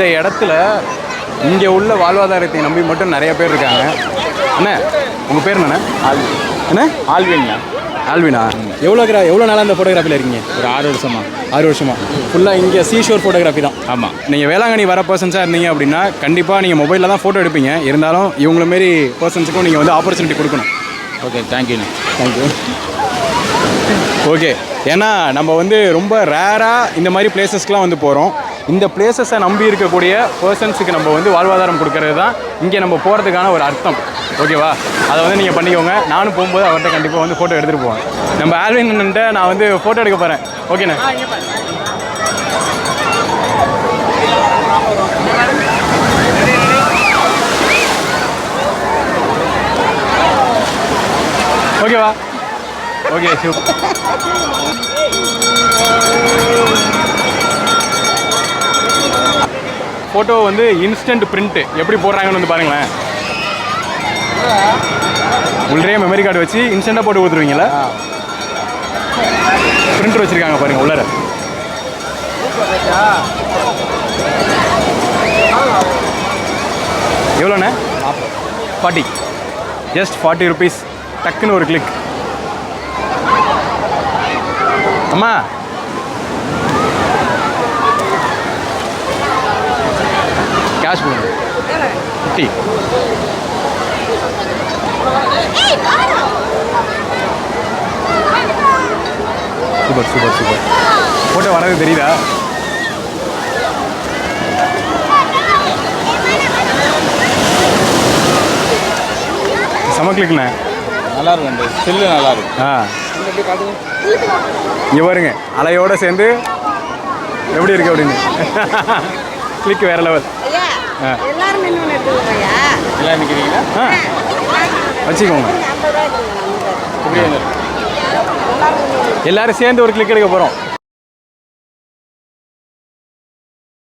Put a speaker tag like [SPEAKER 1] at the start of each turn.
[SPEAKER 1] இந்த இடத்துல இங்கே உள்ள வாழ்வாதாரத்தை நம்பி மட்டும் நிறைய பேர் இருக்காங்க. அண்ணே உங்கள் பேர் என்னண்ணே?
[SPEAKER 2] ஆல்வின்.
[SPEAKER 1] என்ன
[SPEAKER 2] ஆல்வின்ண்ணா
[SPEAKER 1] ஆல்வினா? எவ்வளோ கிரா எவ்வளோ நாளாக இந்த ஃபோட்டோகிராஃபியில் இருக்கீங்க?
[SPEAKER 2] ஒரு ஆறு வருஷமா.
[SPEAKER 1] ஆறு வருஷமா. ஃபுல்லாக இங்கே சீஷோர் ஃபோட்டோகிராஃபி தான்.
[SPEAKER 2] ஆமாம்
[SPEAKER 1] நீங்கள் வேளாங்கண்ணி வர பர்சன்ஸாக இருந்தீங்க அப்படின்னா கண்டிப்பாக நீங்கள் மொபைலில் தான் ஃபோட்டோ எடுப்பீங்க. இருந்தாலும் இவங்கள மாரி பர்சன்ஸுக்கும் நீங்கள் வந்து ஆப்பர்ச்சுனிட்டி கொடுக்கணும்.
[SPEAKER 2] ஓகே தேங்க்யூண்ணா
[SPEAKER 1] தேங்க்யூ ஓகே ஏன்னா நம்ம வந்து ரொம்ப ரேராக இந்த மாதிரி பிளேசஸ்க்குலாம் வந்து போகிறோம் இந்த பிளேசஸை நம்பி இருக்கக்கூடிய பர்சன்ஸுக்கு நம்ம வந்து வாழ்வாதாரம் கொடுக்கறது தான் இங்கே நம்ம போகிறதுக்கான ஒரு அர்த்தம். ஓகேவா அதை வந்து நீங்கள் பண்ணிக்கோங்க. நானும் போகும்போது அவர்கிட்ட கண்டிப்பாக வந்து ஃபோட்டோ எடுத்துகிட்டு போவேன். நம்ம ஆல்வின் நான் வந்து ஃபோட்டோ எடுக்க போகிறேன் ஓகேண்ணே ஓகேவா ஓகே சூப்பர் ஃபோட்டோ வந்து இன்ஸ்டன்ட் பிரிண்ட்டு எப்படி போடுறாங்கன்னு வந்து பாருங்களேன். உள்ளே மெமரி கார்டு வச்சு இன்ஸ்டண்ட்டாக போட்டு கொடுத்துருவீங்களா பிரிண்டர் வச்சுருக்காங்க பாருங்க உள்ளார. எவ்வளோண்ணே? ஃபார்ட்டி ஜஸ்ட் ஃபார்ட்டி ருபீஸ் டக்குன்னு ஒரு கிளிக் அம்மா கேஷ் கொடுங்க fifty super super super. Photo வரது தெரியுதா? செம கிளிக்ண்ணே
[SPEAKER 2] நல்லா இருக்கும் ஸ்டில்லு நல்லா இருக்கும்
[SPEAKER 1] ஆ. இங்கே பாருங்க அலையோட சேர்ந்து எப்படி இருக்கு அப்படின்னு. கிளிக் வேற லெவல்.
[SPEAKER 3] எல்லாரும்
[SPEAKER 2] எல்லாம் நிற்கிறீங்களா
[SPEAKER 1] ஆ. வச்சுக்கோங்க.
[SPEAKER 2] இப்படி
[SPEAKER 1] எல்லாரும் சேர்ந்து ஒரு கிளிக் எடுக்க போகிறோம்